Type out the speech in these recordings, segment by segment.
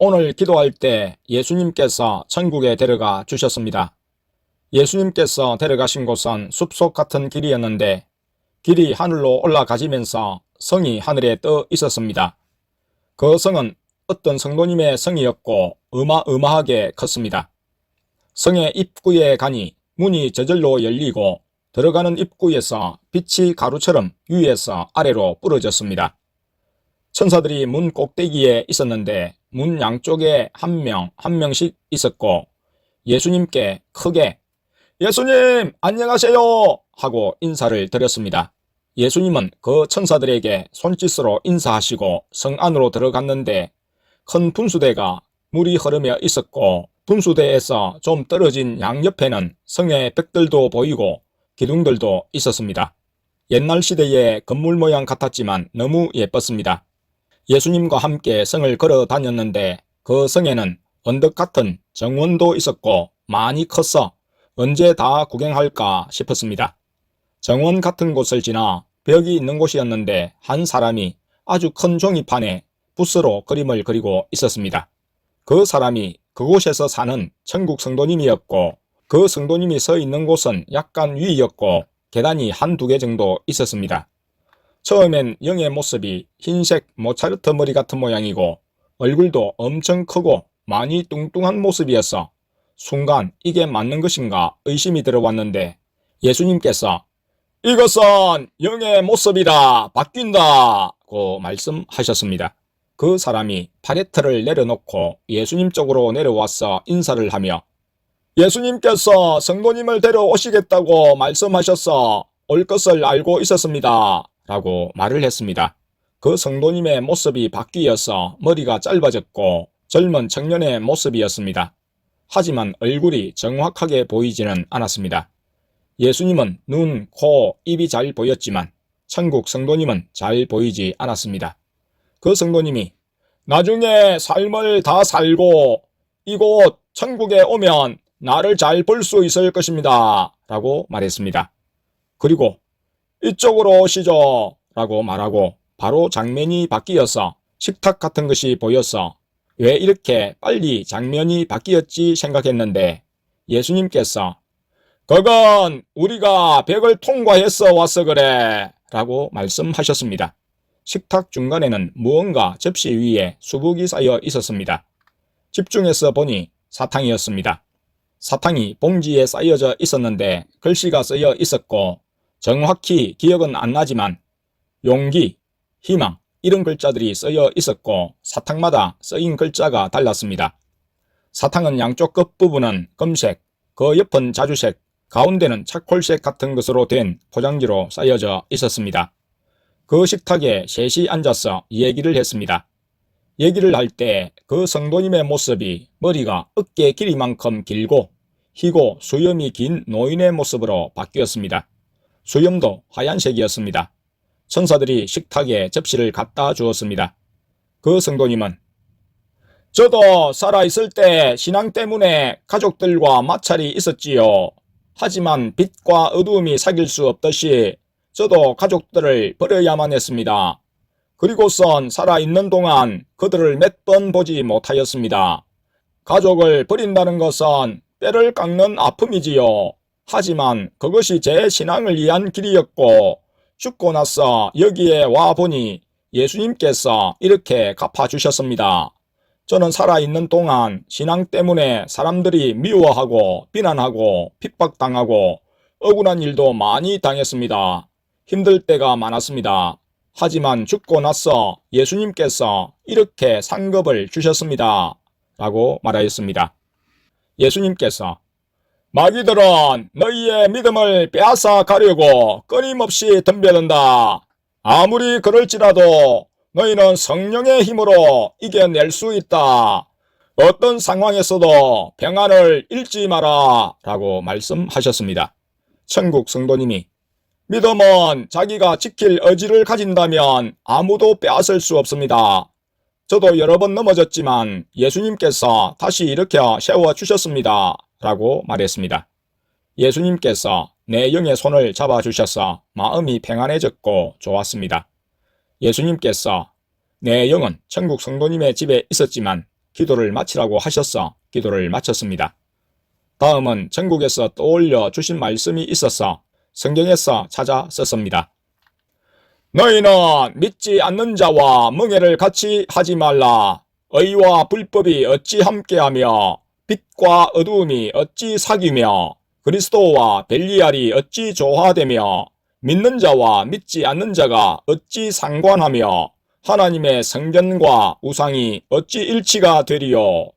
오늘 기도할 때 예수님께서 천국에 데려가 주셨습니다. 예수님께서 데려가신 곳은 숲속 같은 길이었는데 길이 하늘로 올라가지면서 성이 하늘에 떠 있었습니다. 그 성은 어떤 성도님의 성이었고 어마어마하게 컸습니다. 성의 입구에 가니 문이 저절로 열리고 들어가는 입구에서 빛이 가루처럼 위에서 아래로 부러졌습니다. 천사들이 문 꼭대기에 있었는데 문 양쪽에 한 명, 한 명씩 있었고 예수님께 크게 예수님 안녕하세요 하고 인사를 드렸습니다. 예수님은 그 천사들에게 손짓으로 인사하시고 성 안으로 들어갔는데 큰 분수대가 물이 흐르며 있었고 분수대에서 좀 떨어진 양옆에는 성의 벽들도 보이고 기둥들도 있었습니다. 옛날 시대의 건물 모양 같았지만 너무 예뻤습니다. 예수님과 함께 성을 걸어 다녔는데 그 성에는 언덕 같은 정원도 있었고 많이 컸어 언제 다 구경할까 싶었습니다. 정원 같은 곳을 지나 벽이 있는 곳이었는데 한 사람이 아주 큰 종이판에 붓으로 그림을 그리고 있었습니다. 그 사람이 그곳에서 사는 천국 성도님이었고 그 성도님이 서 있는 곳은 약간 위였고 계단이 한두 개 정도 있었습니다. 처음엔 영의 모습이 흰색 모차르트 머리 같은 모양이고 얼굴도 엄청 크고 많이 뚱뚱한 모습이었어 순간 이게 맞는 것인가 의심이 들어왔는데 예수님께서 이것은 영의 모습이다 바뀐다고 말씀하셨습니다. 그 사람이 파레트를 내려놓고 예수님 쪽으로 내려와서 인사를 하며 예수님께서 성도님을 데려오시겠다고 말씀하셔서 올 것을 알고 있었습니다. 라고 말을 했습니다. 그 성도님의 모습이 바뀌어서 머리가 짧아졌고 젊은 청년의 모습이었습니다. 하지만 얼굴이 정확하게 보이지는 않았습니다. 예수님은 눈, 코, 입이 잘 보였지만 천국 성도님은 잘 보이지 않았습니다. 그 성도님이 나중에 삶을 다 살고 이곳 천국에 오면 나를 잘 볼 수 있을 것입니다. 라고 말했습니다. 그리고 이쪽으로 오시죠. 라고 말하고 바로 장면이 바뀌어서 식탁 같은 것이 보여서 왜 이렇게 빨리 장면이 바뀌었지 생각했는데 예수님께서 그건 우리가 벽을 통과해서 와서 그래 라고 말씀하셨습니다. 식탁 중간에는 무언가 접시 위에 수북이 쌓여 있었습니다. 집중해서 보니 사탕이었습니다. 사탕이 봉지에 쌓여져 있었는데 글씨가 쓰여 있었고 정확히 기억은 안 나지만 용기, 희망 이런 글자들이 쓰여 있었고 사탕마다 쓰인 글자가 달랐습니다. 사탕은 양쪽 끝부분은 금색, 그 옆은 자주색, 가운데는 차콜색 같은 것으로 된 포장지로 쌓여져 있었습니다. 그 식탁에 셋이 앉아서 얘기를 했습니다. 얘기를 할 때 그 성도님의 모습이 머리가 어깨 길이만큼 길고 희고 수염이 긴 노인의 모습으로 바뀌었습니다. 수염도 하얀색이었습니다. 천사들이 식탁에 접시를 갖다 주었습니다. 그 성도님은 저도 살아있을 때 신앙 때문에 가족들과 마찰이 있었지요. 하지만 빛과 어두움이 사귈 수 없듯이 저도 가족들을 버려야만 했습니다. 그리고선 살아있는 동안 그들을 몇 번 보지 못하였습니다. 가족을 버린다는 것은 뼈를 깎는 아픔이지요. 하지만 그것이 제 신앙을 위한 길이었고 죽고 나서 여기에 와 보니 예수님께서 이렇게 갚아주셨습니다. 저는 살아있는 동안 신앙 때문에 사람들이 미워하고 비난하고 핍박당하고 억울한 일도 많이 당했습니다. 힘들 때가 많았습니다. 하지만 죽고 나서 예수님께서 이렇게 상급을 주셨습니다. 라고 말하였습니다. 예수님께서 마귀들은 너희의 믿음을 빼앗아 가려고 끊임없이 덤벼든다. 아무리 그럴지라도 너희는 성령의 힘으로 이겨낼 수 있다. 어떤 상황에서도 평안을 잃지 마라. 라고 말씀하셨습니다. 천국 성도님이 믿음은 자기가 지킬 의지를 가진다면 아무도 빼앗을 수 없습니다. 저도 여러 번 넘어졌지만 예수님께서 다시 일으켜 세워주셨습니다. 라고 말했습니다. 예수님께서 내 영의 손을 잡아주셔서 마음이 평안해졌고 좋았습니다. 예수님께서 내 영은 천국 성도님의 집에 있었지만 기도를 마치라고 하셔서 기도를 마쳤습니다. 다음은 전국에서 떠올려 주신 말씀이 있어서 성경에서 찾아 썼습니다. 너희는 믿지 않는 자와 멍해를 같이 하지 말라. 의와 불법이 어찌 함께하며 빛과 어두움이 어찌 사귀며 그리스도와 벨리알이 어찌 조화되며 믿는 자와 믿지 않는 자가 어찌 상관하며 하나님의 성전과 우상이 어찌 일치가 되리요.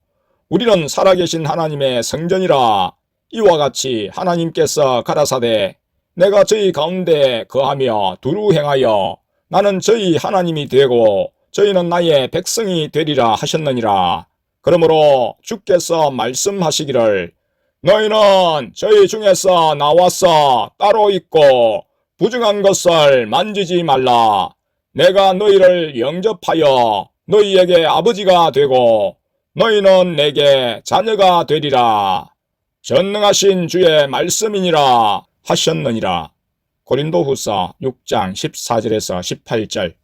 우리는 살아계신 하나님의 성전이라 이와 같이 하나님께서 가라사대 내가 저희 가운데 거하며 두루 행하여 나는 저희 하나님이 되고 저희는 나의 백성이 되리라 하셨느니라. 그러므로 주께서 말씀하시기를 너희는 저희 중에서 나와서 따로 있고 부정한 것을 만지지 말라. 내가 너희를 영접하여 너희에게 아버지가 되고 너희는 내게 자녀가 되리라. 전능하신 주의 말씀이니라 하셨느니라. 고린도후서 6장 14절에서 18절